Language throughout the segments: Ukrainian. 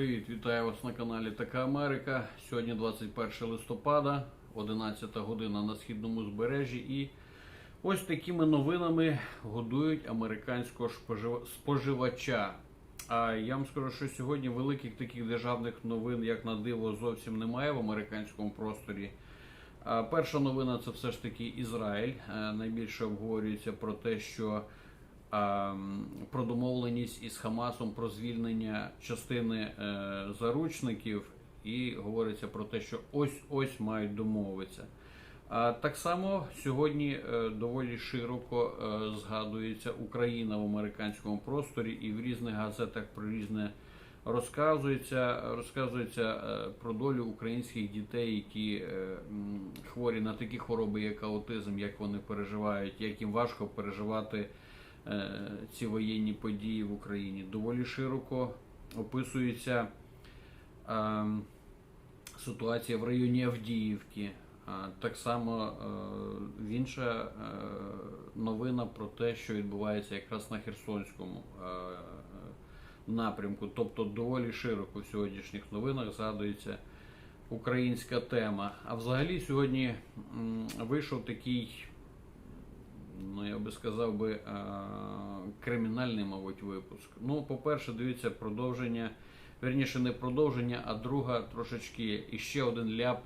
Привіт, вітаю вас на каналі Така Америка. Сьогодні 21 листопада, 11 година на східному збережжі. І ось такими новинами годують американського споживача. А я вам скажу, що сьогодні великих таких державних новин, як на диво, зовсім немає в американському просторі. Перша новина це все ж таки Ізраїль. Е, Найбільше обговорюється про те, що про домовленість із Хамасом про звільнення частини е, заручників, і говориться про те, що ось ось мають домовитися. Так само сьогодні е, доволі широко е, згадується Україна в американському просторі, і в різних газетах про різне розказується. Розказується про долю українських дітей, які хворі на такі хвороби, як аутизм, як вони переживають, як їм важко переживати ці воєнні події в Україні. Доволі широко описується е, ситуація в районі Авдіївки. Так само е, інша е, новина про те, що відбувається якраз на Херсонському е, напрямку. Тобто доволі широко в сьогоднішніх новинах згадується українська тема. А взагалі сьогодні вийшов такий ну я би сказав би, е, кримінальний, мабуть, випуск. Ну, по-перше, дивіться, продовження, верніше, не продовження, а друга трошечки іще один ляп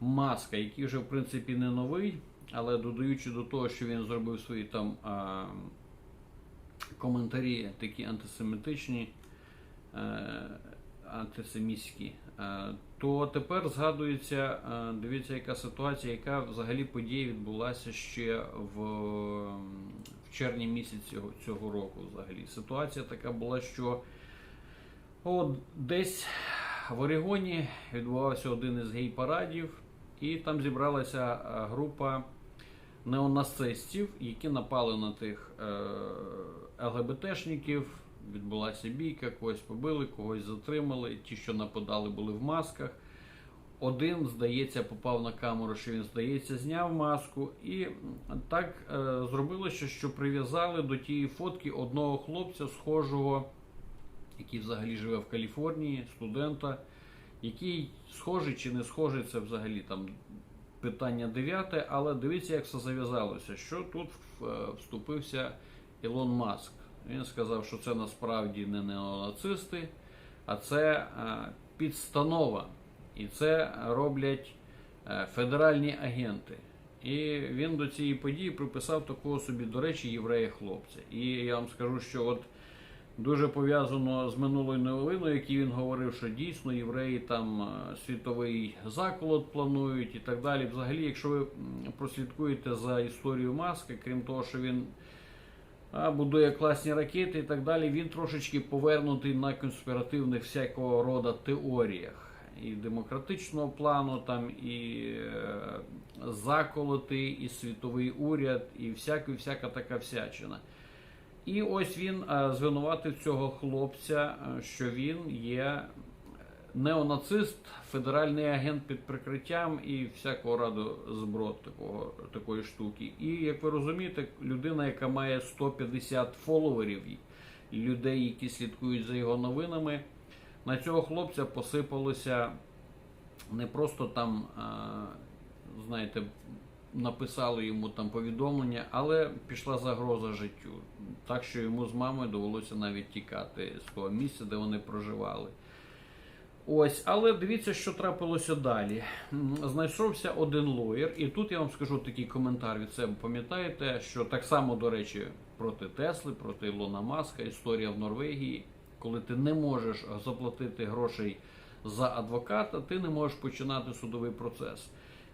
маска, який вже в принципі не новий, але додаючи до того, що він зробив свої там а, коментарі такі антисемітичні, е, антисемітські, е, то тепер згадується, е, дивіться, яка ситуація, яка взагалі подія відбулася ще в, в червні місяці цього, року. Взагалі ситуація така була, що от десь в Орегоні відбувався один із гей-парадів, і там зібралася е, група неонацистів, які напали на тих е, ЛГБТшників. Відбулася бійка, когось побили, когось затримали. Ті, що нападали, були в масках. Один, здається, попав на камеру, що він, здається, зняв маску. І так е, зробилося, що прив'язали до тієї фотки одного хлопця, схожого, який взагалі живе в Каліфорнії, студента, який схожий чи не схожий, це взагалі там питання дев'яте. Але дивіться, як все зав'язалося. Що тут е, вступився Ілон Маск. Він сказав, що це насправді не неонацисти, а це е, підстанова. І це роблять е, федеральні агенти. І він до цієї події приписав такого собі, до речі, єврея хлопця. І я вам скажу, що от дуже пов'язано з минулою новиною, який він говорив, що дійсно євреї там е, світовий заколот планують і так далі. Взагалі, якщо ви прослідкуєте за історією маски, крім того, що він будує класні ракети і так далі. Він трошечки повернутий на конспіративних всякого роду теоріях. І демократичного плану, там, і е, заколоти, і світовий уряд, і всяка, всяка така всячина. І ось він е, звинуватив цього хлопця, е, що він є неонацист, федеральний агент під прикриттям і всякого раду зброд такого, такої штуки. І як ви розумієте, людина, яка має 150 фоловерів, людей, які слідкують за його новинами, на цього хлопця посипалося не просто там, знаєте, написали йому там повідомлення, але пішла загроза життю. Так що йому з мамою довелося навіть тікати з того місця, де вони проживали. Ось, але дивіться, що трапилося далі. Знайшовся один лоєр, і тут я вам скажу такий коментар від себе. Пам'ятаєте, що так само, до речі, проти Тесли, проти Ілона Маска, історія в Норвегії, коли ти не можеш заплатити грошей за адвоката, ти не можеш починати судовий процес.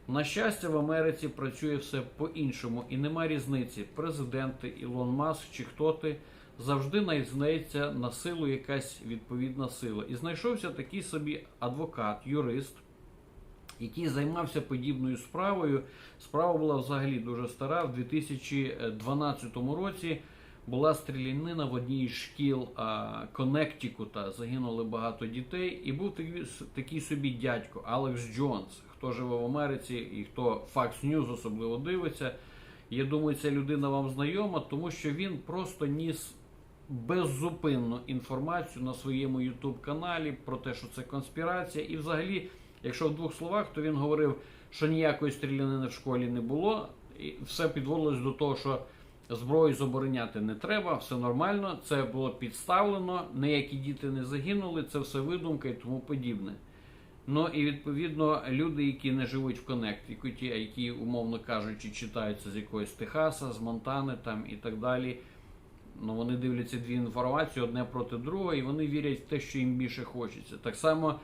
На щастя, в Америці працює все по-іншому, і нема різниці. Президенти, Ілон Маск чи хто ти завжди знайдеться на силу якась відповідна сила. І знайшовся такий собі адвокат, юрист, який займався подібною справою. Справа була взагалі дуже стара. В 2012 році була стрілянина в одній із шкіл а, Коннектикута. Загинули багато дітей. І був такий, такий собі дядько Алекс Джонс. Хто живе в Америці і хто Fox News особливо дивиться. Я думаю, ця людина вам знайома, тому що він просто ніс беззупинну інформацію на своєму YouTube каналі про те, що це конспірація. І взагалі, якщо в двох словах, то він говорив, що ніякої стрілянини в школі не було, і все підводилось до того, що зброю забороняти не треба, все нормально, це було підставлено, ніякі діти не загинули, це все видумка і тому подібне. Ну і відповідно люди, які не живуть в Коннектикуті, які, умовно кажучи, читаються з якогось Техаса, з Монтани там і так далі. Ну, вони дивляться дві інформації одне проти другого, і вони вірять в те, що їм більше хочеться. Так само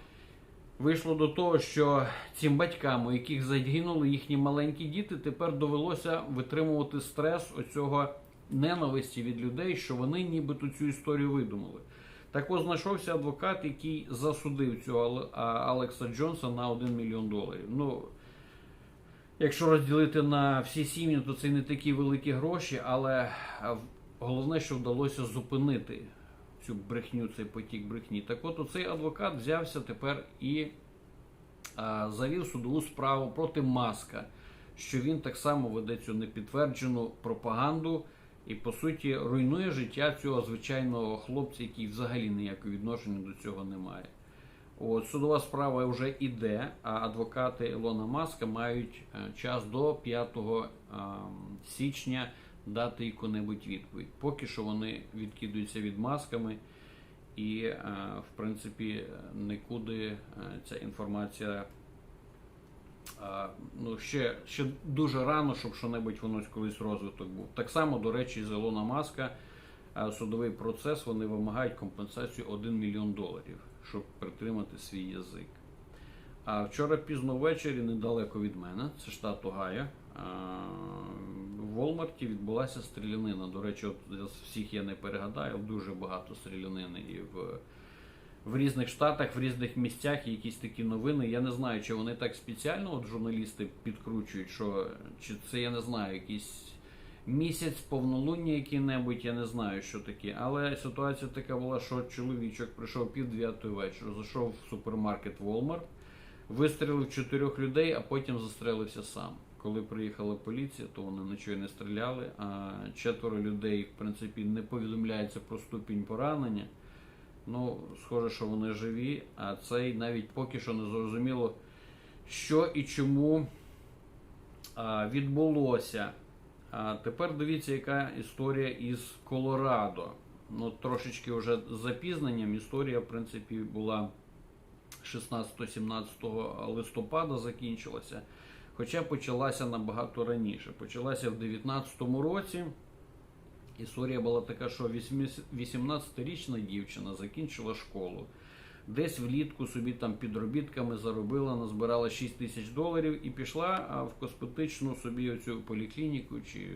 вийшло до того, що цим батькам, у яких загинули їхні маленькі діти, тепер довелося витримувати стрес оцього ненависті від людей, що вони нібито цю історію видумали. Так ось знайшовся адвокат, який засудив цього Алекса Джонса на 1 мільйон доларів. Ну, якщо розділити на всі сім'ї, то це не такі великі гроші, але головне, що вдалося зупинити цю брехню, цей потік брехні. Так от оцей адвокат взявся тепер і а, завів судову справу проти Маска, що він так само веде цю непідтверджену пропаганду і, по суті, руйнує життя цього звичайного хлопця, який взагалі ніякого відношення до цього не має. От, судова справа вже іде, а адвокати Ілона Маска мають е, час до 5 а, січня дати яку-небудь відповідь. Поки що вони відкидаються від масками, і, е, в принципі, нікуди е, ця інформація. Ну, ще, ще дуже рано, щоб що-небудь воно колись розвиток був. Так само, до речі, з Ілона Маска судовий процес вони вимагають компенсацію 1 мільйон доларів, щоб притримати свій язик. А вчора пізно ввечері, недалеко від мене, це штат Огайо, в Волмарті відбулася стрілянина. До речі, от всіх я не перегадаю, дуже багато стрілянини і в в різних штатах, в різних місцях якісь такі новини. Я не знаю, чи вони так спеціально от журналісти підкручують, що чи це я не знаю, якийсь місяць, повнолуння який-небудь, я не знаю, що таке. Але ситуація така була, що чоловічок прийшов пів дев'ятої вечора, зайшов в супермаркет Walmart, вистрілив чотирьох людей, а потім застрелився сам. Коли приїхала поліція, то вони нічого не стріляли. А четверо людей, в принципі, не повідомляється про ступінь поранення. Ну, схоже, що вони живі, а цей навіть поки що не зрозуміло, що і чому а, відбулося. А тепер дивіться, яка історія із Колорадо. Ну, трошечки вже з запізненням. Історія, в принципі, була 16-17 листопада закінчилася. Хоча почалася набагато раніше. Почалася в 19-му році. Історія була така, що 18-річна дівчина закінчила школу. Десь влітку собі там підробітками заробила, назбирала 6 тисяч доларів і пішла в косметичну собі оцю поліклініку чи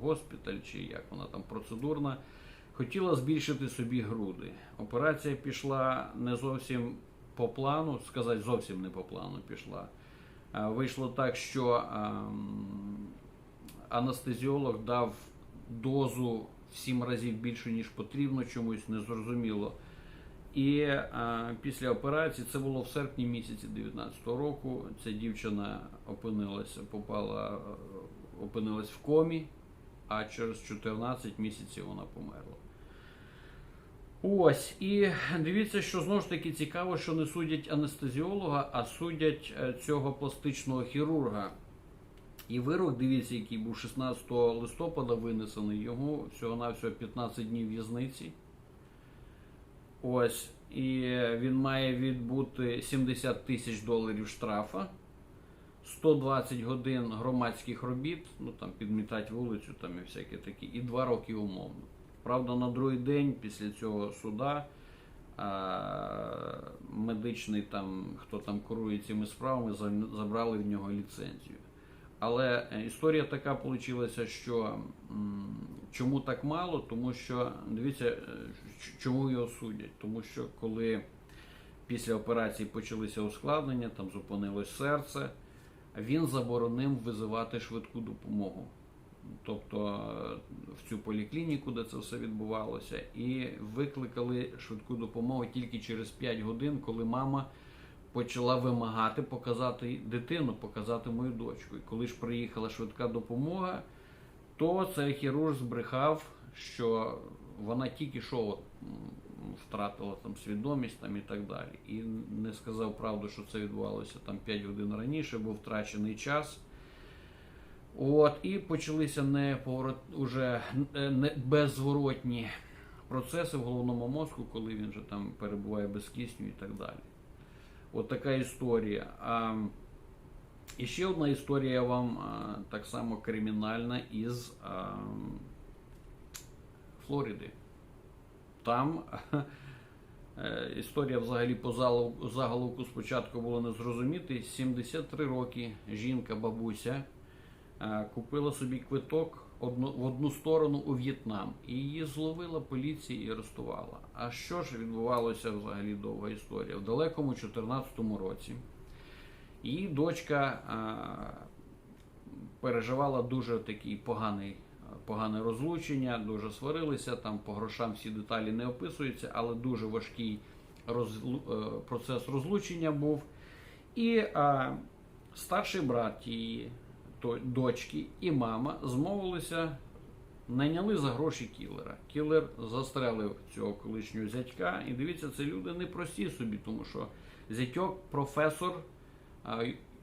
госпіталь, чи як вона там процедурна. Хотіла збільшити собі груди. Операція пішла не зовсім по плану, сказати, зовсім не по плану пішла. А, Вийшло так, що анестезіолог дав дозу в сім разів більше, ніж потрібно, чомусь незрозуміло. І а, після операції, це було в серпні місяці 19-го року, ця дівчина опинилася, попала, е, опинилась в комі, а через 14 місяців вона померла. Ось, і дивіться, що знову ж таки цікаво, що не судять анестезіолога, а судять е, цього пластичного хірурга. І вирок, дивіться, який був 16 листопада винесений, йому всього-навсього 15 днів в'язниці. Ось. І він має відбути 70 тисяч доларів штрафа, 120 годин громадських робіт, ну там підмітати вулицю там і всяке таке, і 2 роки умовно. Правда, на другий день після цього суда медичний там, хто там курує цими справами, забрали в нього ліцензію. Але е, історія така вийшла, що чому так мало? Тому що дивіться, е, чому його судять? Тому що коли після операції почалися ускладнення, там зупинилось серце, він заборонив визивати швидку допомогу. Тобто в цю поліклініку, де це все відбувалося, і викликали швидку допомогу тільки через 5 годин, коли мама почала вимагати показати дитину, показати мою дочку. І коли ж приїхала швидка допомога, то цей хірург збрехав, що вона тільки що втратила там свідомість там і так далі. І не сказав правду, що це відбувалося там 5 годин раніше, був втрачений час. От, і почалися неповорот, уже е, не беззворотні процеси в головному мозку, коли він вже там перебуває без кисню і так далі. От така історія. А, і ще одна історія вам а, так само кримінальна із а, Флориди. Там е, історія взагалі по заголовку спочатку було не зрозуміти. 73 роки жінка, бабуся е, купила собі квиток в одну сторону у В'єтнам. І її зловила поліція і арестувала. А що ж відбувалося взагалі довга історія? В далекому 2014 році її дочка е, переживала дуже такий поганий, погане розлучення, дуже сварилися. Там по грошам всі деталі не описуються, але дуже важкий розлу- е, процес розлучення був. І е, старший брат її дочки і мама змовилися, найняли за гроші кілера. Кілер застрелив цього колишнього зятька. І дивіться, це люди не прості собі, тому що зятьок професор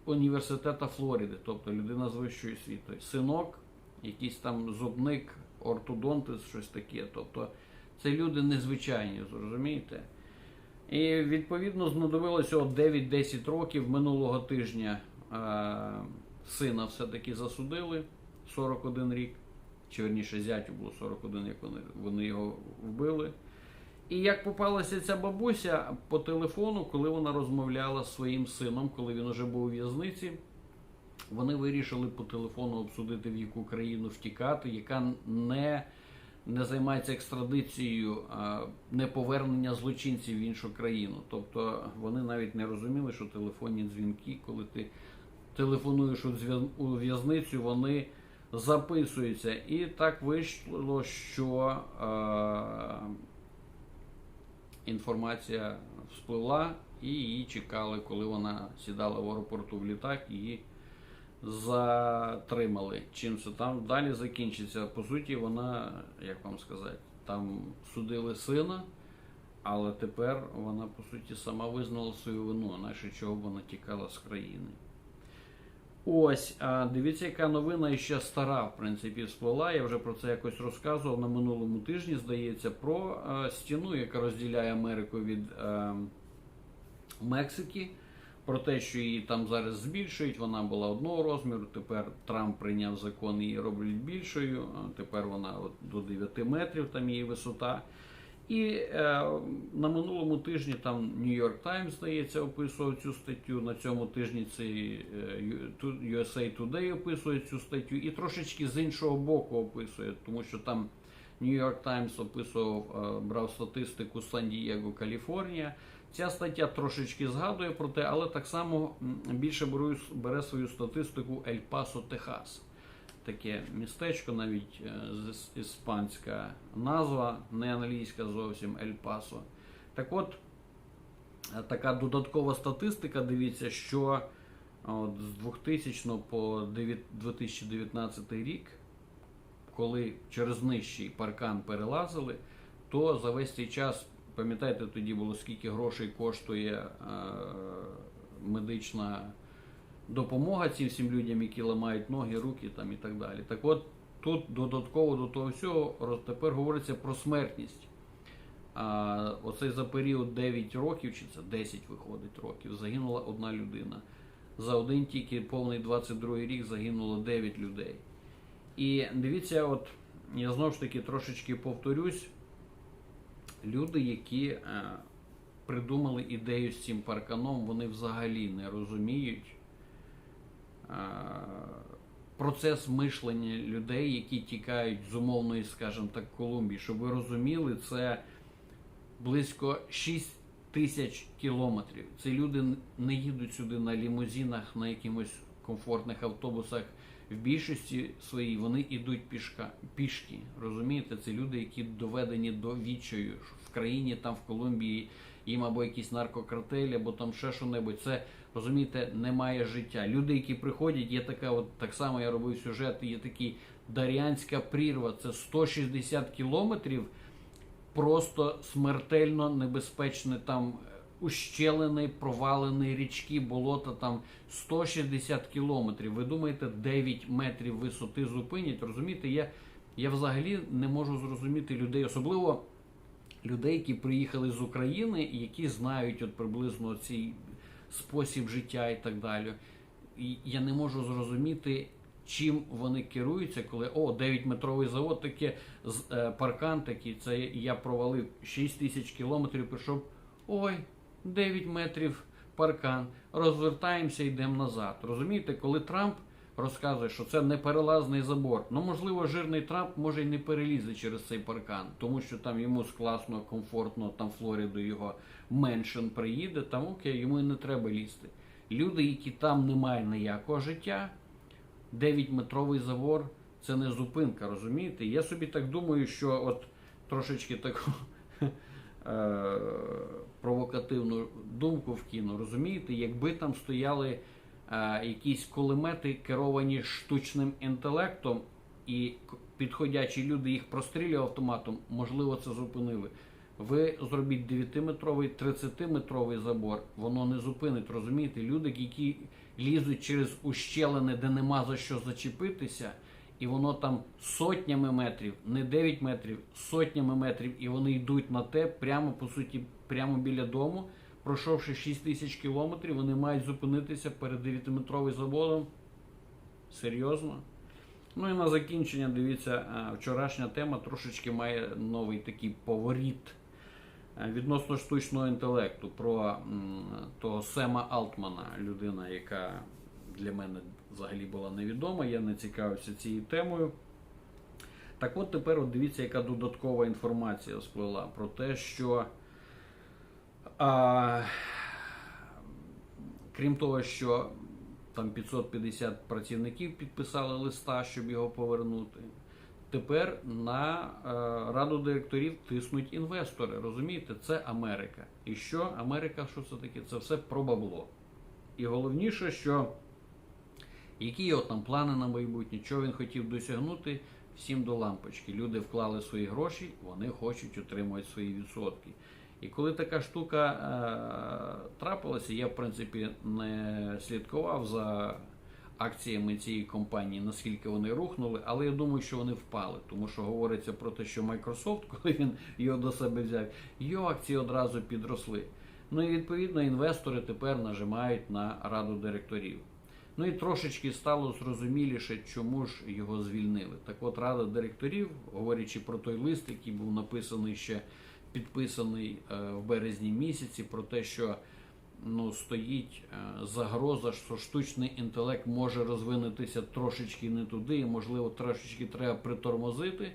університету Флориди, тобто людина з вищою освітою. Синок, якийсь там зубник, ортодонтист, щось таке. Тобто це люди незвичайні, зрозумієте? І відповідно знадобилося 9-10 років минулого тижня сина все-таки засудили 41 рік, чи верніше зятю було 41, як вони, вони його вбили. І як попалася ця бабуся по телефону, коли вона розмовляла з своїм сином, коли він уже був у в'язниці, вони вирішили по телефону обсудити, в яку країну втікати, яка не, не займається екстрадицією, неповернення злочинців в іншу країну. Тобто вони навіть не розуміли, що телефонні дзвінки, коли ти телефонуєш у в'язницю, вони записуються. І так вийшло, що е, інформація вспливла і її чекали, коли вона сідала в аеропорту в літак, її затримали. Чим це там далі закінчиться? По суті, вона, як вам сказати, там судили сина, але тепер вона, по суті, сама визнала свою вину, наче чого вона тікала з країни. Ось, дивіться, яка новина і ще стара, в принципі, всплила. Я вже про це якось розказував на минулому тижні, здається, про стіну, яка розділяє Америку від Мексики. Про те, що її там зараз збільшують, вона була одного розміру. Тепер Трамп прийняв закон, її роблять більшою. Тепер вона от до 9 метрів, там її висота. І е, на минулому тижні там York Times, здається, описував цю статтю. На цьому тижні цей е, USA Today описує цю статтю і трошечки з іншого боку описує, тому що там York Times описував, е, брав статистику Сан-Дієго, Каліфорнія. Ця стаття трошечки згадує про те, але так само більше бере свою статистику Ель Пасо, Техас таке містечко, навіть е, іспанська назва, не англійська зовсім Ель Пасо. Так от, е, така додаткова статистика, дивіться, що от, з 2000 по 2019 рік, коли через нижчий паркан перелазили, то за весь цей час, пам'ятаєте, тоді було скільки грошей коштує е, медична допомога цим всім людям, які ламають ноги, руки там і так далі. Так от тут додатково до того всього тепер говориться про смертність. А, оцей за період 9 років, чи це 10 виходить років, загинула одна людина. За один тільки повний 22 рік загинуло 9 людей. І дивіться, от я знову ж таки трошечки повторюсь, люди, які е, придумали ідею з цим парканом, вони взагалі не розуміють процес мишлення людей, які тікають з умовної, скажімо так, Колумбії. Щоб ви розуміли, це близько 6 тисяч кілометрів. Ці люди не їдуть сюди на лімузинах, на якимось комфортних автобусах. В більшості своїй вони йдуть пішка, пішки. Розумієте, це люди, які доведені до відчаю в країні, там в Колумбії, їм або якісь наркокартелі, або там ще що-небудь. Це розумієте, немає життя. Люди, які приходять, є така, от так само я робив сюжет, є такий Дар'янська прірва, це 160 кілометрів просто смертельно небезпечне там ущелини, провалені річки, болота там 160 кілометрів. Ви думаєте, 9 метрів висоти зупинять? Розумієте, я, я взагалі не можу зрозуміти людей, особливо людей, які приїхали з України, які знають от приблизно цей спосіб життя і так далі. І я не можу зрозуміти, чим вони керуються, коли о, 9-метровий завод, таке е, паркан такий, це я провалив 6 тисяч кілометрів, пішов. Ой, 9 метрів паркан. Розвертаємося, йдемо назад. Розумієте, коли Трамп розказує, що це неперелазний забор, ну можливо, жирний Трамп може й не перелізе через цей паркан, тому що там йому класно, комфортно, там Флориду його меншин приїде, там окей, йому і не треба лізти. Люди, які там не мають ніякого життя, 9-метровий забор це не зупинка, розумієте? Я собі так думаю, що от трошечки таку е, провокативну думку вкину, розумієте, якби там стояли якісь кулемети, керовані штучним інтелектом, і підходячі люди їх прострілювали автоматом, можливо, це зупинили. Ви зробіть 9-метровий, 30-метровий забор, воно не зупинить, розумієте? Люди, які лізуть через ущелини, де нема за що зачепитися, і воно там сотнями метрів, не 9 метрів, сотнями метрів, і вони йдуть на те, прямо по суті, прямо біля дому. Пройшовши 6 тисяч кілометрів, вони мають зупинитися перед 9-метровим заводом. Серйозно? Ну і на закінчення, дивіться, е, вчорашня тема трошечки має новий такий поворіт е, відносно штучного інтелекту про того Сема Алтмана, людина, яка для мене взагалі була невідома, я не цікавився цією темою. Так от тепер от дивіться, яка додаткова інформація сплила про те, що а, крім того, що там 550 працівників підписали листа, щоб його повернути. Тепер на е, раду директорів тиснуть інвестори. Розумієте, це Америка. І що Америка, що це таке? Це все про бабло. І головніше, що які його там плани на майбутнє, що він хотів досягнути, всім до лампочки. Люди вклали свої гроші, вони хочуть отримувати свої відсотки. І коли така штука е, трапилася, я в принципі не слідкував за акціями цієї компанії, наскільки вони рухнули, але я думаю, що вони впали, тому що говориться про те, що Microsoft, коли він його до себе взяв, його акції одразу підросли. Ну і відповідно інвестори тепер нажимають на раду директорів. Ну і трошечки стало зрозуміліше, чому ж його звільнили. Так от рада директорів, говорячи про той лист, який був написаний ще підписаний е, в березні місяці, про те, що ну, стоїть е, загроза, що штучний інтелект може розвинутися трошечки не туди, і можливо трошечки треба притормозити.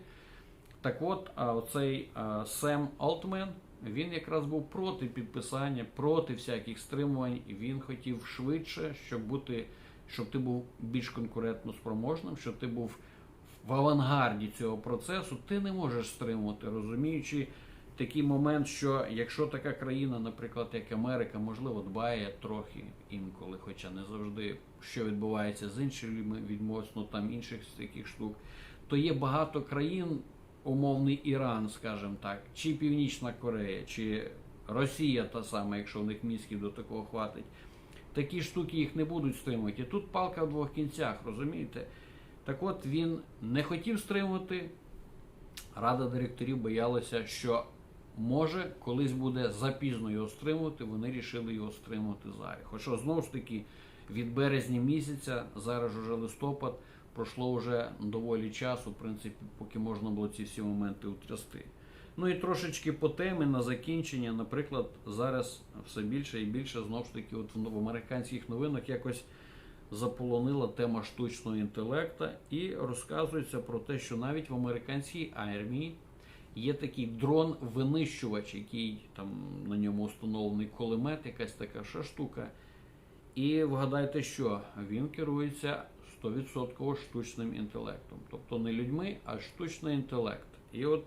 Так от, а оцей Сем Алтмен, він якраз був проти підписання, проти всяких стримувань, і він хотів швидше, щоб бути, щоб ти був більш конкурентно спроможним, щоб ти був в авангарді цього процесу. Ти не можеш стримувати, розуміючи такий момент, що якщо така країна, наприклад, як Америка, можливо, дбає трохи інколи, хоча не завжди, що відбувається з іншими відносно там інших таких штук, то є багато країн, умовний Іран, скажімо так, чи Північна Корея, чи Росія та сама, якщо в них мізків до такого хватить. Такі штуки їх не будуть стримувати. Тут палка в двох кінцях, розумієте? Так от він не хотів стримувати. Рада директорів боялася, що може колись буде запізно його стримувати. Вони рішили його стримувати зараз. Хоча знову ж таки від березня місяця, зараз вже листопад, пройшло вже доволі часу, в принципі, поки можна було ці всі моменти утрясти. Ну і трошечки по темі на закінчення, наприклад, зараз все більше і більше знову ж таки, от в американських новинах якось заполонила тема штучного інтелекту і розказується про те, що навіть в американській армії є такий дрон-винищувач, який там на ньому встановлений кулемет, якась така ще штука. І вгадайте, що він керується 100% штучним інтелектом. Тобто не людьми, а штучний інтелект. І от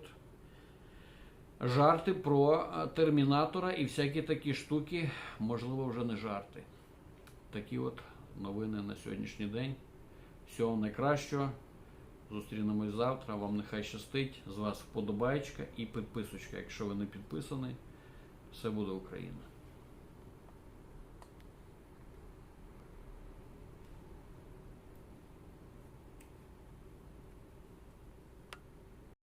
жарти про е, термінатора і всякі такі штуки, можливо, вже не жарти. Такі от новини на сьогоднішній день. Всього найкращого. Зустрінемось завтра. Вам нехай щастить. З вас вподобайка і підписочка. Якщо ви не підписані, все буде Україна.